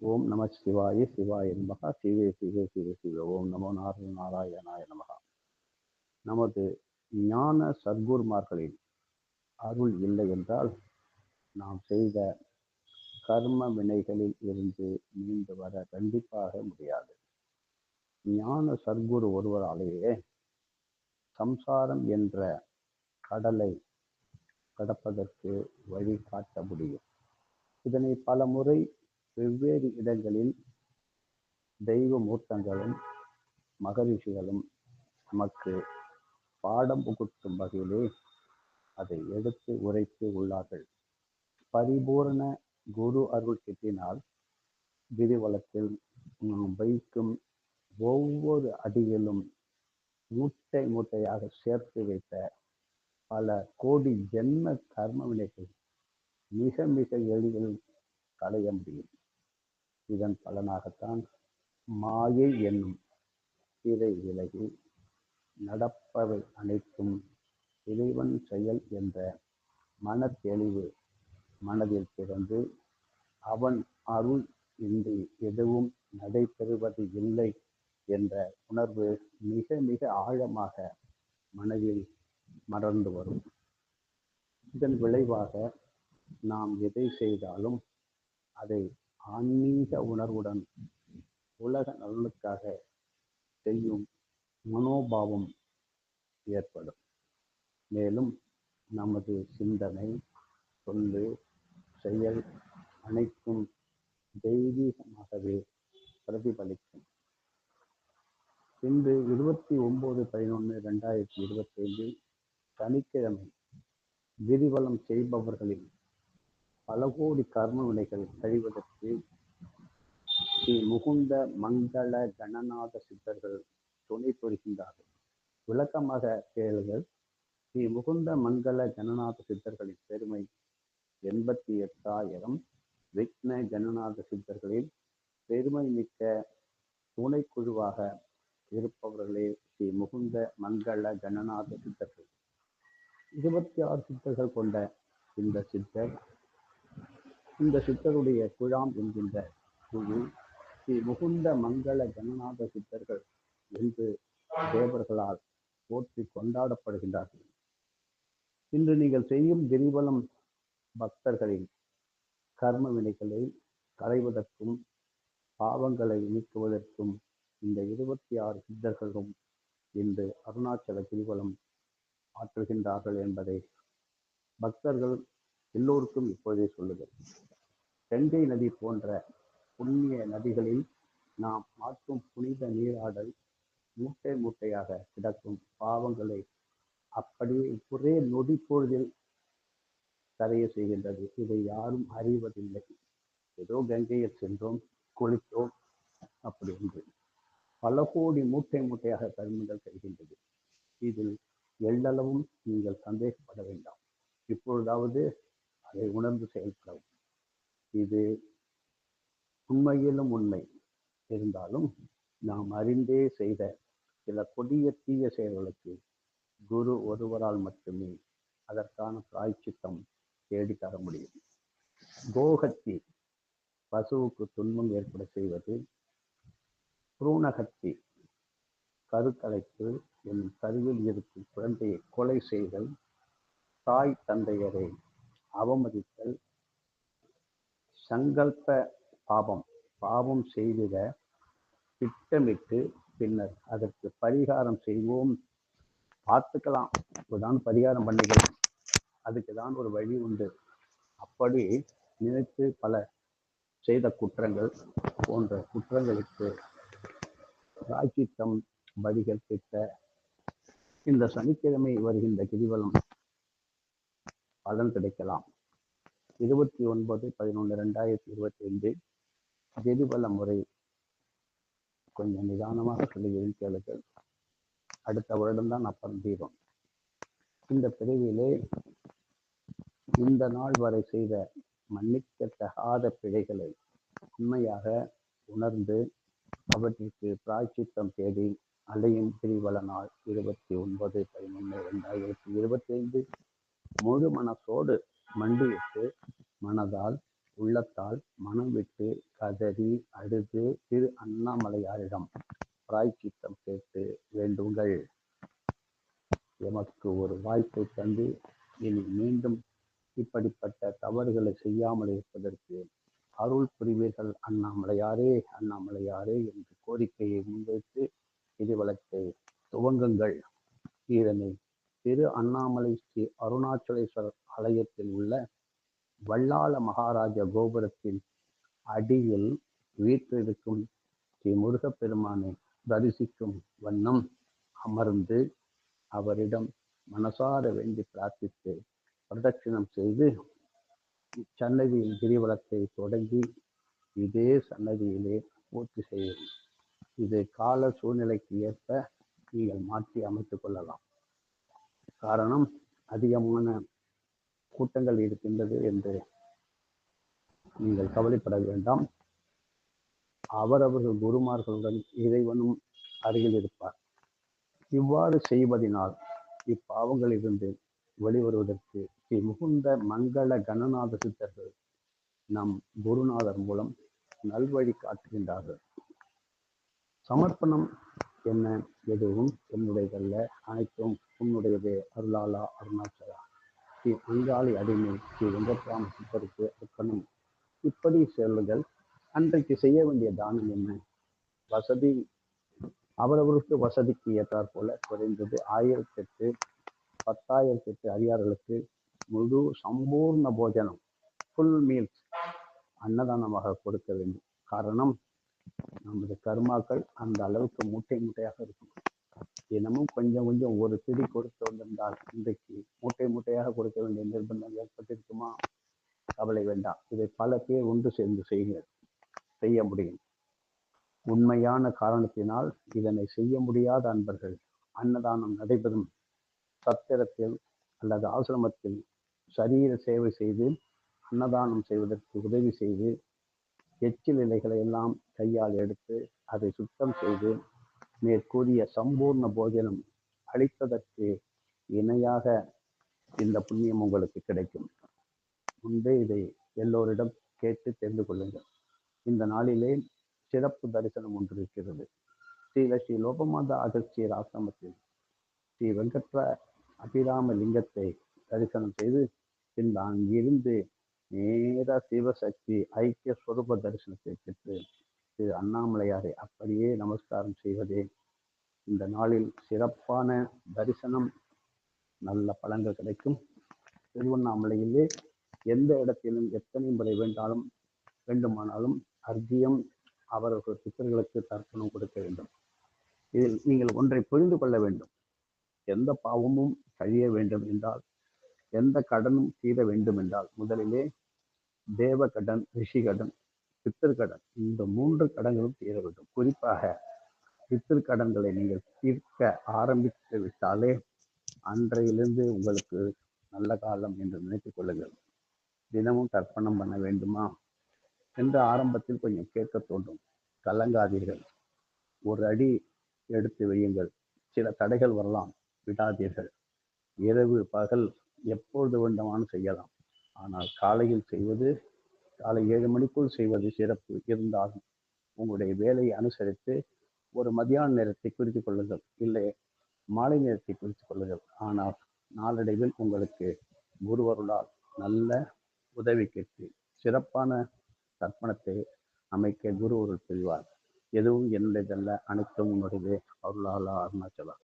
ஓம் நம சிவாய சிவாய நமகா. சிவே சிவே சிவே சிவ. ஓம் நமோ நாராயண நாராயணாய நமகா. நமது ஞான சத்குருமார்களின் அருள் இல்லை என்றால் நாம் செய்த கர்ம வினைகளில் இருந்து மீண்டு வர கண்டிப்பாக முடியாது. ஞான சத்குரு ஒருவராலேயே சம்சாரம் என்ற கடலை கடப்பதற்கு வழி காட்ட முடியும். இதனை பல முறை வெவ்வேறு இடங்களில் தெய்வ மூர்த்தங்களும் மகரிஷிகளும் நமக்கு பாடம் புகுத்தும் வகையிலே அதை எடுத்து உரைத்து உள்ளார்கள். பரிபூர்ண குரு அருள் கிட்டினால் கிரிவலத்தில் நாம் வைக்கும் ஒவ்வொரு அடியிலும் மூட்டை மூட்டையாக சேர்த்து வைத்த பல கோடி ஜென்ம கர்ம வினைகள் மிக மிக எளிதில் களைய முடியும். இதன் பலனாகத்தான் மாயை என்னும் திரை விலகி நடப்பவை அனைத்தும் இறைவன் செயல் என்ற மன தெளிவு மனதில் பிறந்து அவன் அருள் இன்றி எதுவும் நடைபெறுவது இல்லை என்ற உணர்வு மிக மிக ஆழமாக மனதில் மறந்து வரும். இதன் விளைவாக நாம் எதை செய்தாலும் அதை ஆன்மீக உணர்வுடன் உலக நலனுக்காக செய்யும் மனோபாவம் ஏற்படும். மேலும் நமது சிந்தனை சொல்லு செயல் அனைத்தும் தெய்வீகமாகவே பிரதிபலிக்கும். இன்று இருபத்தி ஒன்பது பதினொன்று ரெண்டாயிரத்தி இருபத்தி ஐந்தில் சனிக்கிழமை கிரிவலம் செய்பவர்களின் பல கோடி கர்ம வினைகள் கழிவதற்கு ஸ்ரீ முகுந்த மங்கள கணநாத சித்தர்கள் துணை புரிகின்றார்கள். விளக்கமாக கேளுங்கள். ஸ்ரீ முகுந்த மங்கள கணநாத சித்தர்களின் பெருமை எண்பத்தி எட்டாயிரம். விக்ன கணநாத சித்தர்களில் பெருமை மிக்க துணைக்குழுவாக இருப்பவர்களே ஸ்ரீ முகுந்த மங்கள கணநாத சித்தர்கள். இருபத்தி ஆறு சித்தர்கள் கொண்ட இந்த சித்தர் இந்த சித்தருடைய குழாம் என்கின்ற குழு ஸ்ரீ முகுந்த மங்கள கணநாத சித்தர்கள் என்று தேவர்களால் போற்றி கொண்டாடப்படுகின்றார்கள். இன்று நீங்கள் செய்யும் கிரிவலம் பக்தர்களின் கர்ம வினைகளை களைவதற்கும் பாவங்களை நீக்குவதற்கும் இந்த இருபத்தி ஆறு சித்தர்களும் இன்று அருணாச்சல கிரிவலம் ஆற்றுகின்றார்கள் என்பதை பக்தர்கள் எல்லோருக்கும் இப்பொழுதே சொல்லுங்கள். கங்கை நதி போன்ற புண்ணிய நதிகளில் நாம் மாற்றும் புனித நீராடல் மூட்டை மூட்டையாக கிடக்கும் பாவங்களை அப்படியே ஒரே நொடி பொழுதில் கரைய செய்கின்றது. இதை யாரும் அறிவதில்லை. ஏதோ கங்கையில் சென்றோம் குளித்தோம் அப்படி என்று. பல கோடி மூட்டை மூட்டையாக கருமங்கள் செய்கின்றது இதில் எள்ளளவும் நீங்கள் சந்தேகப்பட வேண்டாம். இப்பொழுதாவது அதை உணர்ந்து செயல்படவும் இது உண்மையிலும் உண்மை. இருந்தாலும் நாம் அறிந்தே செய்த சில கொடிய தீய செயல்களுக்கு குரு ஒருவரால் மட்டுமே அதற்கான பிராய்ச்சித்தம் தேடி தர முடியும். கோஹத்தி பசுவுக்கு துன்பம் ஏற்பட செய்வது புரூணகத்தி கருக்கலைப்பு என்னும் கருவில் இருக்கும் குழந்தையை கொலை செய்தல் தாய் தந்தையரை அவமதித்தல் சங்கல்ப பாபம் பாவம் செய்திட திட்டமிட்டு பின்னர் அதற்கு பரிகாரம் செய்வோம். பார்த்துக்கலாம். இப்போதான் பரிகாரம் பண்ணிக்கலாம் அதுக்கு தான் ஒரு வழி உண்டு. அப்படி நினைத்து பல செய்த குற்றங்கள் போன்ற குற்றங்களுக்கு ராஜித்தம் வடிகற்பித்த இந்த சனிக்கிழமை வருகின்ற கிரிவலம் பலன் கிடைக்கலாம். இருபத்தி ஒன்பது பதினொன்று ரெண்டாயிரத்தி இருபத்தி ஐந்து கிரிவல முறை. கொஞ்சம் நிதானமாக சொல்லுகிறேன் கேளுங்கள் அடுத்த வருடம்தான் அப்புறம் தீபம் இந்த பிரிவிலே இந்த நாள் வரை செய்த மன்னிக்கத்தகாத பிழைகளை உண்மையாக உணர்ந்து அவற்றிற்கு பிராய்ச்சித்தம் தேடி அலையும் பிரிவல நாள் இருபத்தி ஒன்பது பதினொன்று ரெண்டாயிரத்தி இருபத்தி ஐந்து முழு மனசோடு மண்டியிட்டு மனதால் உள்ளத்தால் மனம் விட்டு கதறி அழுது திரு அண்ணாமலையாரிடம் பிராய்ச்சித்தம் கேட்டு வேண்டுங்கள். எமக்கு ஒரு வாய்ப்பை தந்து இனி மீண்டும் இப்படிப்பட்ட தவறுகளை செய்யாமல் இருப்பதற்கு அருள் புரிவீர்கள். அண்ணாமலையாரே அண்ணாமலையாரே என்று கோரிக்கையை முன்வைத்து கிரிவலத்தை துவங்குங்கள். இதனை திரு அண்ணாமலை ஸ்ரீ அருணாச்சலேஸ்வரர் ஆலயத்தில் உள்ள வல்லாள மகாராஜ கோபுரத்தின் அடியில் வீற்றிருக்கும் ஸ்ரீ முருகப்பெருமானை தரிசிக்கும் வண்ணம் அமர்ந்து அவரிடம் மனசார வேண்டி பிரார்த்தித்து பிரதட்சிணம் செய்து சன்னதியின் கிரிவலத்தை தொடங்கி இதே சன்னதியிலே பூர்த்தி செய்யும் இது கால சூழ்நிலைக்கு ஏற்ப நீங்கள் மாற்றி அமைத்துக் கொள்ளலாம். காரணம் அதிகமான கூட்டங்கள் இருக்கின்றது என்று நீங்கள் கவலைப்பட வேண்டாம். அவரவர்கள் குருமார்களுடன் இறைவனும் அருகில் இருப்பார். இவ்வாறு செய்வதனால் இப்பாவங்களிலிருந்து வெளிவருவதற்கு ஸ்ரீ முகுந்த மங்கள கணநாத சித்தர்கள் நம் குருநாதர் மூலம் நல்வழி காட்டுகின்றார்கள். சமர்ப்பணம் என்ன எதுவும் என்னுடையதல்ல. அனைத்தும் உன்னுடையது அருளாலா அருணாச்சலா. ஸ்ரீ அங்காளி அடிமை ஸ்ரீ வெங்கட்ராம சித்தருக்கு அர்ப்பணம். இப்படி செல்லுங்கள் அன்றைக்கு செய்ய வேண்டிய தானம் என்ன? வசதி அவரவருக்கு வசதிக்கு ஏற்றாற் போல குறைந்தது ஆயிரத்தி எட்டு பத்தாயிரத்தி எட்டு அதிகாரிகளுக்கு முழு சம்பூர்ண போஜனம் ஃபுல் மீல்ஸ் அன்னதானமாக கொடுக்க வேண்டும். காரணம் நமது கர்மாக்கள் அந்த அளவுக்கு மூட்டை மூட்டையாக இருக்கும். தினமும் கொஞ்சம் கொஞ்சம் ஒரு பிடி கொடுத்து வந்திருந்தால் இன்றைக்கு மூட்டை மூட்டையாக கொடுக்க வேண்டிய நிர்பந்தம் ஏற்பட்டிருக்குமா? கவலை வேண்டாம். இதை பல பேர் ஒன்று சேர்ந்து செய்ய செய்ய முடியும். உண்மையான காரணத்தினால் இதனை செய்ய முடியாத அன்பர்கள் அன்னதானம் நடைபெறும். சத்திரத்தில் அல்லது ஆசிரமத்தில் சரீர சேவை செய்து அன்னதானம் செய்வதற்கு உதவி செய்து எச்சில் இலைகளை எல்லாம் கையால் எடுத்து அதை சுத்தம் செய்து மேற்கூறிய சம்பூர்ண போஜனம் அளித்ததற்கு இணையாக இந்த புண்ணியம் உங்களுக்கு கிடைக்கும். முன்பே இதை எல்லோரிடம் கேட்டு தெரிந்து கொள்ளுங்கள். இந்த நாளிலே சிறப்பு தரிசனம் ஒன்று இருக்கிறது. ஸ்ரீல ஸ்ரீ லோபமாதா அகஸ்தியர் ஆசிரமத்தில் ஸ்ரீ வெங்கட்ர அபிராம லிங்கத்தை தரிசனம் செய்து பின் அங்கிருந்து நேர சிவசக்தி ஐக்கிய ஸ்வரூப தரிசனத்தை பெற்று திரு அண்ணாமலையாரை அப்படியே நமஸ்காரம் செய்வதே. இந்த நாளில் சிறப்பான தரிசனம் நல்ல பலன்கள் கிடைக்கும். திருவண்ணாமலையிலே எந்த இடத்திலும் எத்தனை முறை வேண்டாலும் வேண்டுமானாலும் அர்த்தியம் அவர்கள் பித்தர்களுக்கு தர்ப்பணம் கொடுக்க வேண்டும். இதில் நீங்கள் ஒன்றை புரிந்து கொள்ள வேண்டும். எந்த பாவமும் கழிய வேண்டும் என்றால் எந்த கடனும் தீர வேண்டும் என்றால் முதலிலே தேவ கடன் ரிஷி கடன் பித்திருக்கடன் இந்த மூன்று கடன்களும் தீர வேண்டும் குறிப்பாக பித்திருக்கடன்களை நீங்கள் தீர்க்க ஆரம்பித்து விட்டாலே அன்றையிலிருந்து உங்களுக்கு நல்ல காலம் என்று நினைத்துக் கொள்ளுங்கள். தினமும் தர்ப்பணம் பண்ண வேண்டுமா? என்று ஆரம்பத்தில் கொஞ்சம் கேட்க தோன்றும். கலங்காதீர்கள். ஒரு அடி எடுத்து வையுங்கள். சில தடைகள் வரலாம். விடாதீர்கள். இரவு பகல் எப்பொழுது வேண்டுமானும் செய்யலாம். ஆனால் காலையில் செய்வது காலை ஏழு மணிக்குள் செய்வது சிறப்பு இருந்தாலும் உங்களுடைய வேலையை அனுசரித்து ஒரு மதியான நேரத்தை குறித்துக் கொள்ளுங்கள். இல்லை மாலை நேரத்தை குறித்துக் கொள்ளுங்கள். ஆனால் நாளடைவில் உங்களுக்கு குருவருளால் நல்ல உதவி கேட்டு சிறப்பான தர்ப்பணத்தை அமைக்க குரு ஒரு புரிவார். எதுவும் என்னுடையதல்ல. அனைத்தும் உன்னுடையது. அருளாளா அருணாச்சலா.